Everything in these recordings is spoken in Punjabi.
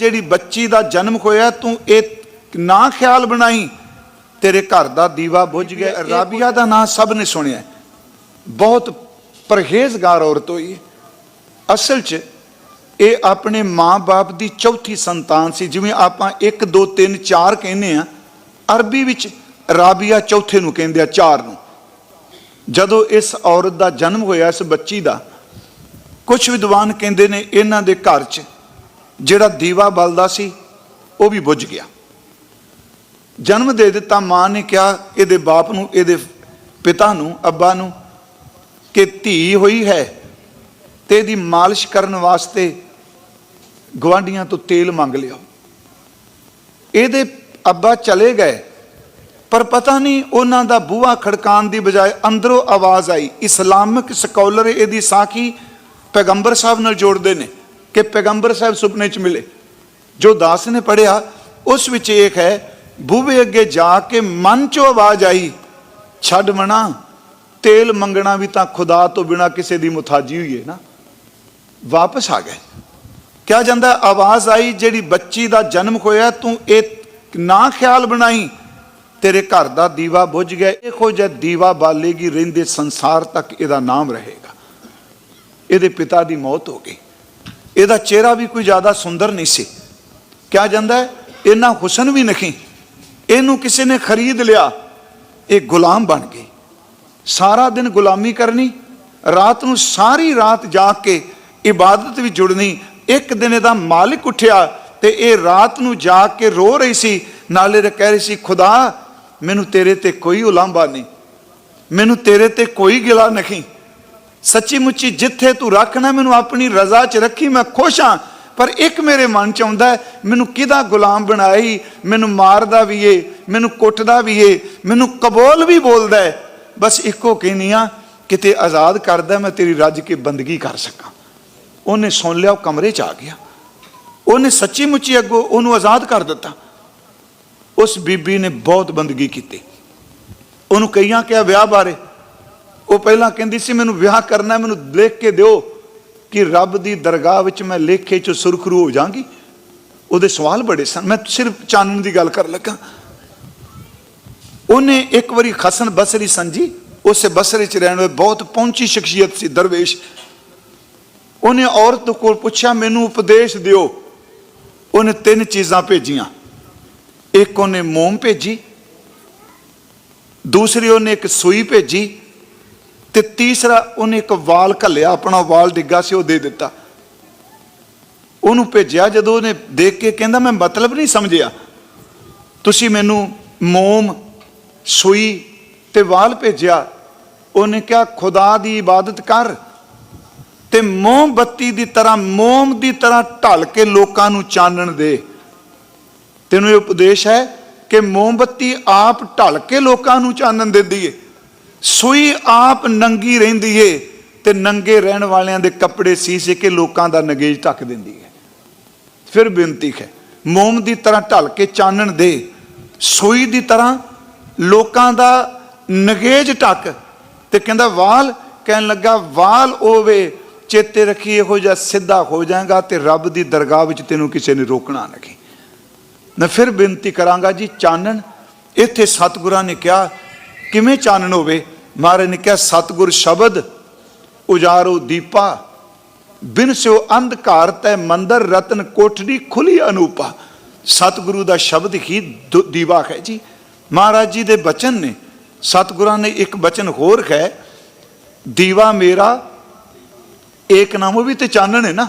ਜਿਹੜੀ ਬੱਚੀ ਦਾ ਜਨਮ ਹੋਇਆ ਤੂੰ ਇਹ ਨਾ ਖਿਆਲ ਬਣਾਈ। ਤੇਰੇ ਘਰ ਦਾ ਦੀਵਾ ਬੁਝ ਗਿਆ। ਰਾਬੀਆ ਦਾ ਨਾਂ ਸਭ ਨੇ ਸੁਣਿਆ ਬਹੁਤ ਪਰਹੇਜ਼ਗਾਰ ਔਰਤ ਹੋਈ। ਅਸਲ 'ਚ ਇਹ ਆਪਣੇ ਮਾਂ-ਬਾਪ ਦੀ ਚੌਥੀ ਸੰਤਾਨ ਸੀ। ਜਿਵੇਂ ਆਪਾਂ 1 2 3 4 ਕਹਿੰਦੇ ਆ ਅਰਬੀ ਵਿੱਚ ਰਾਬੀਆ ਚੌਥੇ ਨੂੰ ਕਹਿੰਦੇ ਆ ਚਾਰ ਨੂੰ। ਜਦੋਂ ਇਸ ਔਰਤ ਦਾ ਜਨਮ ਹੋਇਆ ਇਸ ਬੱਚੀ ਦਾ ਕੁਝ ਵਿਦਵਾਨ ਕਹਿੰਦੇ ਨੇ ਇਹਨਾਂ ਦੇ ਘਰ 'ਚ ਜਿਹੜਾ ਦੀਵਾ ਬਲਦਾ ਸੀ, ਉਹ ਵੀ ਬੁੱਝ ਗਿਆ। ਜਨਮ ਦੇ ਦਿੱਤਾ ਮਾਂ ਨੇ ਕਿਹਾ, ਇਹਦੇ ਬਾਪ ਨੂੰ, ਇਹਦੇ ਪਿਤਾ ਨੂੰ, ਅੱਬਾ ਨੂੰ ਕਿ ਧੀ ਹੋਈ ਹੈ ਤੇ ਇਹਦੀ ਮਾਲਿਸ਼ ਕਰਨ ਵਾਸਤੇ ਗਵਾਂਡੀਆਂ ਤੋਂ ਤੇਲ ਮੰਗ ਲਿਆ ਇਹਦੇ ਅੱਬਾ ਚਲੇ ਗਏ, ਪਰ ਪਤਾ ਨਹੀਂ ਉਹਨਾਂ ਦਾ ਬੂਹਾ ਖੜਕਾਉਣ ਦੀ ਬਜਾਏ ਅੰਦਰੋਂ ਆਵਾਜ਼ ਆਈ, ਇਸਲਾਮਿਕ ਸਕਾਲਰ ਇਹਦੀ ਸਾਖੀ ਪੈਗੰਬਰ ਸਾਹਿਬ ਨਾਲ ਜੋੜਦੇ ਨੇ। ਕਿ ਪੈਗੰਬਰ ਸਾਹਿਬ ਸੁਪਨੇ 'ਚ ਮਿਲੇ। ਜੋ ਦਾਸ ਨੇ ਪੜਿਆ ਉਸ ਵਿੱਚ ਇੱਕ ਹੈ ਬੂਵੇ ਅੱਗੇ ਜਾ ਕੇ ਮਨ 'ਚੋਂ ਆਵਾਜ਼ ਆਈ, ਛੱਡ ਮਣਾ ਤੇਲ ਮੰਗਣਾ ਵੀ ਤਾਂ ਖੁਦਾ ਤੋਂ ਬਿਨਾ ਕਿਸੇ ਦੀ ਮੁਤਾਜੀ ਹੋਈ ਹੈ ਨਾ। ਵਾਪਸ ਆ ਗਏ। ਕਿਹਾ ਜਾਂਦਾ, ਆਵਾਜ਼ ਆਈ, ਜਿਹੜੀ ਬੱਚੀ ਦਾ ਜਨਮ ਹੋਇਆ, ਤੂੰ ਇਹ ਨਾ ਖਿਆਲ ਬਣਾਈ, ਤੇਰੇ ਘਰ ਦਾ ਦੀਵਾ ਬੁਝ ਗਿਆ, ਇਹੋ ਜਿਹਾ ਦੀਵਾ ਬਾਲੇਗੀ, ਰਹਿੰਦੇ ਸੰਸਾਰ ਤੱਕ ਇਹਦਾ ਨਾਮ ਰਹੇਗਾ। ਇਹਦੇ ਪਿਤਾ ਦੀ ਮੌਤ ਹੋ ਗਈ। ਇਹਦਾ ਚਿਹਰਾ ਵੀ ਕੋਈ ਜ਼ਿਆਦਾ ਸੁੰਦਰ ਨਹੀਂ ਸੀ। ਕਿਹਾ ਜਾਂਦਾ ਹੈ ਇਹਨਾਂ ਹੁਸਨ ਵੀ ਨਹੀਂ। ਇਹਨੂੰ ਕਿਸੇ ਨੇ ਖਰੀਦ ਲਿਆ, ਇਹ ਗੁਲਾਮ ਬਣ ਗਈ। ਸਾਰਾ ਦਿਨ ਗੁਲਾਮੀ ਕਰਨੀ, ਰਾਤ ਨੂੰ ਸਾਰੀ ਰਾਤ ਜਾਗ ਕੇ ਇਬਾਦਤ ਵੀ ਜੁੜਨੀ, ਇੱਕ ਦਿਨ ਇਹਦਾ ਮਾਲਿਕ ਉੱਠਿਆ ਤੇ ਇਹ ਰਾਤ ਨੂੰ ਜਾਗ ਕੇ ਰੋ ਰਹੀ ਸੀ। ਨਾਲੇ ਰ ਕਹਿ ਰਹੀ ਸੀ, ਖੁਦਾ, ਮੈਨੂੰ ਤੇਰੇ ਤੇ ਕੋਈ ਉਲਾਂਭਾ ਨਹੀਂ। ਮੈਨੂੰ ਤੇਰੇ ਤੇ ਕੋਈ ਗਿਲਾ ਨਹੀਂ। ਸੱਚੀ ਮੁੱਚੀ ਜਿੱਥੇ ਤੂੰ ਰੱਖਣਾ, ਮੈਨੂੰ ਆਪਣੀ ਰਜ਼ਾ 'ਚ ਰੱਖੀ, ਮੈਂ ਖੁਸ਼ ਹਾਂ। ਪਰ ਇੱਕ ਮੇਰੇ ਮਨ 'ਚ ਆਉਂਦਾ ਮੈਨੂੰ ਕਿਹਦਾ ਗੁਲਾਮ ਬਣਾਈ ਮੈਨੂੰ ਮਾਰਦਾ ਵੀ ਏ, ਮੈਨੂੰ ਕੁੱਟਦਾ ਵੀ ਏ, ਮੈਨੂੰ ਕਬੂਲ ਵੀ ਬੋਲਦਾ ਹੈ। ਬਸ ਇੱਕੋ ਕਹਿੰਦੀ ਆ, ਕਿਤੇ ਆਜ਼ਾਦ ਕਰਦਾ ਮੈਂ ਤੇਰੀ ਰੱਜ ਕੇ ਬੰਦਗੀ ਕਰ ਸਕਾਂ। ਉਹਨੇ ਸੁਣ ਲਿਆ, ਉਹ ਕਮਰੇ 'ਚ ਆ ਗਿਆ। ਉਹਨੇ ਸੱਚੀ ਮੁੱਚੀ ਅੱਗੋਂ ਉਹਨੂੰ ਆਜ਼ਾਦ ਕਰ ਦਿੱਤਾ। ਉਸ ਬੀਬੀ ਨੇ ਬਹੁਤ ਬੰਦਗੀ ਕੀਤੀ। ਉਹਨੂੰ ਕਈਆਂ ਕਿਹਾ, ਵਿਆਹ ਬਾਰੇ। ਉਹ ਪਹਿਲਾਂ ਕਹਿੰਦੀ ਸੀ, ਮੈਨੂੰ ਵਿਆਹ ਕਰਨਾ ਮੈਨੂੰ ਲਿਖ ਕੇ ਦਿਓ ਕਿ ਰੱਬ ਦੀ ਦਰਗਾਹ ਵਿੱਚ ਮੈਂ ਲੇਖੇ ਚ ਸੁਰਖਰੂ ਹੋ ਜਾਾਂਗੀ ਉਹਦੇ ਸਵਾਲ ਬੜੇ ਸਨ। ਮੈਂ ਸਿਰਫ ਚਾਨਣ ਦੀ ਗੱਲ ਕਰਨ ਲੱਗਾ। ਉਹਨੇ ਇੱਕ ਵਾਰੀ ਖਸਨ ਬਸਰੀ ਸੰਜੀ, ਉਸੇ ਬਸਰੇ ਚ ਰਹਿਣ ਵਾਲੇ ਬਹੁਤ ਪਹੁੰਚੀ ਸ਼ਖਸੀਅਤ ਸੀ, ਦਰਵੇਸ਼। ਉਹਨੇ ਔਰਤ ਕੋਲ ਪੁੱਛਿਆ, ਮੈਨੂੰ ਉਪਦੇਸ਼ ਦਿਓ। ਉਹਨੇ ਤਿੰਨ ਚੀਜ਼ਾਂ ਭੇਜੀਆਂ। ਇੱਕ ਉਹਨੇ ਮੋਮ ਭੇਜੀ, ਦੂਸਰੀ ਉਹਨੇ ਇੱਕ ਸੂਈ ਭੇਜੀ ਤੇ ਤੀਸਰਾ ਉਹਨੇ ਇੱਕ ਵਾਲ ਘੱਲਿਆ, ਆਪਣਾ ਵਾਲ ਡਿੱਗਾ ਸੀ, ਉਹ ਦੇ ਦਿੱਤਾ। ਉਹਨੂੰ ਭੇਜਿਆ, ਜਦੋਂ ਉਹਨੇ ਦੇਖ ਕੇ ਕਹਿੰਦਾ, ਮੈਂ ਮਤਲਬ ਨਹੀਂ ਸਮਝਿਆ। ਤੁਸੀਂ ਮੈਨੂੰ ਮੋਮ, ਸੂਈ ਤੇ ਵਾਲ ਭੇਜਿਆ। ਉਹਨੇ ਕਿਹਾ, ਖੁਦਾ ਦੀ ਇਬਾਦਤ ਕਰ ਤੇ ਮੋਮਬੱਤੀ ਦੀ ਤਰ੍ਹਾਂ, ਮੋਮ ਦੀ ਤਰ੍ਹਾਂ ਢਲ ਕੇ ਲੋਕਾਂ ਨੂੰ ਚਾਨਣ ਦੇ। ਤੈਨੂੰ ਇਹ ਉਪਦੇਸ਼ ਹੈ ਕਿ ਮੋਮਬੱਤੀ ਆਪ ਢਲ ਕੇ ਲੋਕਾਂ ਨੂੰ ਚਾਨਣ ਦਿੰਦੀ ਏ। ਸੂਈ ਆਪ ਨੰਗੀ ਰਹਿੰਦੀ ਏ ਤੇ ਨੰਗੇ ਰਹਿਣ ਵਾਲਿਆਂ ਦੇ ਕੱਪੜੇ ਸੀ ਕੇ ਲੋਕਾਂ ਦਾ ਨਗੇਜ ਢੱਕ ਦਿੰਦੀ ਹੈ ਫਿਰ ਬੇਨਤੀ ਹੈ, ਮੋਮ ਦੀ ਤਰ੍ਹਾਂ ਢਲ ਕੇ ਚਾਨਣ ਦੇ, ਸੂਈ ਦੀ ਤਰ੍ਹਾਂ ਲੋਕਾਂ ਦਾ ਨਗੇਜ ਢੱਕ ਤੇ ਕਹਿੰਦਾ, ਵਾਲ, ਕਹਿਣ ਲੱਗਾ, ਵਾਲ ਹੋਵੇ ਚੇਤੇ ਰੱਖੀ ਇਹੋ ਜਿਹਾ ਸਿੱਧਾ ਹੋ ਜਾਏਗਾ ਤੇ ਰੱਬ ਦੀ ਦਰਗਾਹ ਵਿੱਚ ਤੈਨੂੰ ਕਿਸੇ ਨੇ ਰੋਕਣਾ ਨਹੀਂ। ਮੈਂ ਫਿਰ ਬੇਨਤੀ ਕਰਾਂਗਾ ਜੀ, ਚਾਨਣ, ਇੱਥੇ ਸਤਿਗੁਰਾਂ ਨੇ ਕਿਹਾ ਕਿਵੇਂ ਚਾਨਣ ਹੋਵੇ? ਮਹਾਰਾਜ ਨੇ ਕਿਹਾ, ਸਤਿਗੁਰ ਸ਼ਬਦ, ਉਜਾਰੋ ਦੀਪਾ, ਬਿਨ ਸਿਓ ਅੰਧਕਾਰ ਤੈ ਮੰਦਰ ਰਤਨ ਕੋਠੜੀ ਖੁੱਲੀ ਅਨੂਪਾ। ਸਤਿਗੁਰੂ ਦਾ ਸ਼ਬਦ ਹੀ ਦੁ- ਦੀਵਾ ਹੈ ਜੀ। ਮਹਾਰਾਜ ਜੀ ਦੇ ਬਚਨ ਨੇ, ਸਤਿਗੁਰਾਂ ਨੇ ਇੱਕ ਬਚਨ ਹੋਰ ਹੈ, ਦੀਵਾ ਮੇਰਾ, ਏਕ ਨਾਮ ਉਹ ਵੀ ਤੇ ਚਾਨਣ ਹੈ ਨਾ?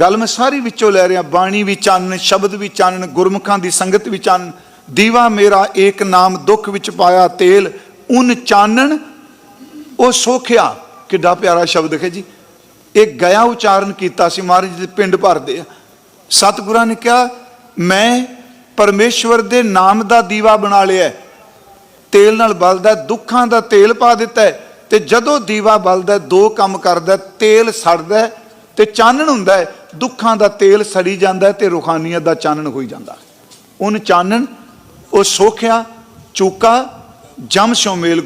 ਗੱਲ ਮੈਂ ਸਾਰੀ ਵਿੱਚੋਂ ਲੈ ਰਿਹਾ, ਬਾਣੀ ਵੀ ਚਾਨਣ, ਸ਼ਬਦ ਵੀ ਚਾਨਣ, ਗੁਰਮੁਖਾਂ ਦੀ ਸੰਗਤ ਵੀ ਚਾਨਣ। ਦੀਵਾ ਮੇਰਾ ਏਕ ਨਾਮ ਦੁੱਖ ਵਿੱਚ ਪਾਇਆ, ਤੇਲ ਉਨ ਚਾਨਣ, ਉਹ ਸੋਖਿਆ। ਕਿੱਡਾ ਪਿਆਰਾ ਸ਼ਬਦ ਹੈ ਜੀ। ਇਹ ਗਿਆ ਉਚਾਰਨ ਕੀਤਾ ਸੀ ਮਹਾਰਾਜ ਦੇ ਪਿੰਡ ਭਰਦੇ ਆ। ਸਤਿਗੁਰਾਂ ਨੇ ਕਿਹਾ, ਮੈਂ ਪਰਮੇਸ਼ਵਰ ਦੇ ਨਾਮ ਦਾ ਦੀਵਾ ਬਣਾ ਲਿਆ ਤੇਲ ਨਾਲ ਬਲਦਾ ਦੁੱਖਾਂ ਦਾ ਤੇਲ ਪਾ ਦਿੱਤਾ ਹੈ। ਤੇ ਜਦੋਂ ਦੀਵਾ ਬਲਦਾ ਦੋ ਕੰਮ ਕਰਦਾ ਤੇਲ ਸੜਦਾ ਹੈ ਤੇ ਚਾਨਣ ਹੁੰਦਾ ਹੈ। ਦੁੱਖਾਂ ਦਾ ਤੇਲ ਸੜੀ ਜਾਂਦਾ ਹੈ ਤੇ ਰੂਹਾਨੀਅਤ ਦਾ ਚਾਨਣ ਹੋਈ ਜਾਂਦਾ ਹੈ। ਉਹਨ ਚਾਨਣ ਉਹ ਸੋਖਿਆ ਚੂਕਾ ਜਮ ਸ਼ੋਮੇਲ